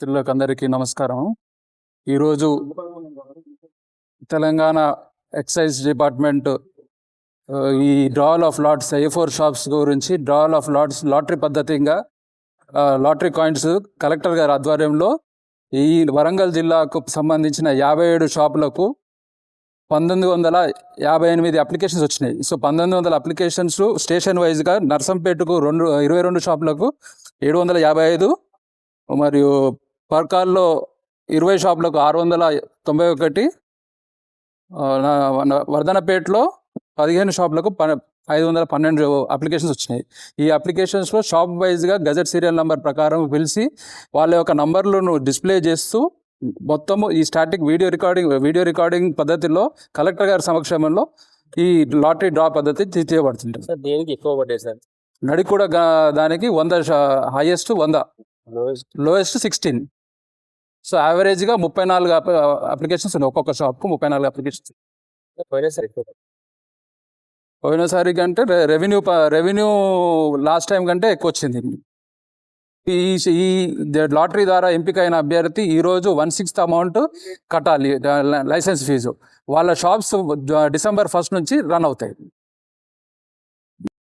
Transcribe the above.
మిత్రులకు అందరికీ నమస్కారం ఈరోజు తెలంగాణ ఎక్సైజ్ డిపార్ట్మెంట్ ఈ draw of lots A four shops గురించి డ్రాల్ ఆఫ్ లాట్స్ లాటరీ పద్ధతిగా లాటరీ కాయిన్స్ కలెక్టర్ గారి ఆధ్వర్యంలో ఈ వరంగల్ జిల్లాకు సంబంధించిన యాభై ఏడు షాపులకు పంతొమ్మిది వందల యాభై ఎనిమిది అప్లికేషన్స్ వచ్చినాయి. సో పంతొమ్మిది వందల అప్లికేషన్స్ స్టేషన్ వైజ్గా నర్సంపేటకు రెండు ఇరవై రెండు షాపులకు ఏడు వందల యాభై ఐదు మరియు పర్కాల్లో ఇరవై షాపులకు ఆరు వందల తొంభై ఒకటి వర్ధనపేటలో పదిహేను షాపులకు ప ఐదు వందల పన్నెండు అప్లికేషన్స్ వచ్చినాయి. ఈ అప్లికేషన్స్లో షాప్ వైజ్గా గజెట్ సీరియల్ నెంబర్ ప్రకారం పిలిచి వాళ్ళ యొక్క నంబర్లను డిస్ప్లే చేస్తూ మొత్తము ఈ static video recording video recording పద్ధతిలో కలెక్టర్ గారి సమక్షంలో ఈ లాటరీ డ్రా పద్ధతి తీయబడుతుంటుంది సార్ దేనికి ఎక్కువ పడ్డాయి సార్? నడి కూడా గా- దానికి వంద హైయెస్ట్ వంద. Lowest sixteen. సో యావరేజ్గా ముప్పై నాలుగు అప్లికేషన్స్ ఉన్నాయి. ఒక్కొక్క షాప్కు ముప్పై నాలుగు అప్లికేషన్స్. పోయినా సార్ ఎక్కువ. పోయినసారి కంటే రెవెన్యూ రెవెన్యూ లాస్ట్ టైం కంటే ఎక్కువ వచ్చింది ఈ ఈ లాటరీ ద్వారా ఎంపికైన అభ్యర్థి ఈరోజు వన్ సిక్స్త్ అమౌంట్ కట్టాలి. License fee. వాళ్ళ షాప్స్ డిసెంబర్ ఫస్ట్ నుంచి రన్ అవుతాయి.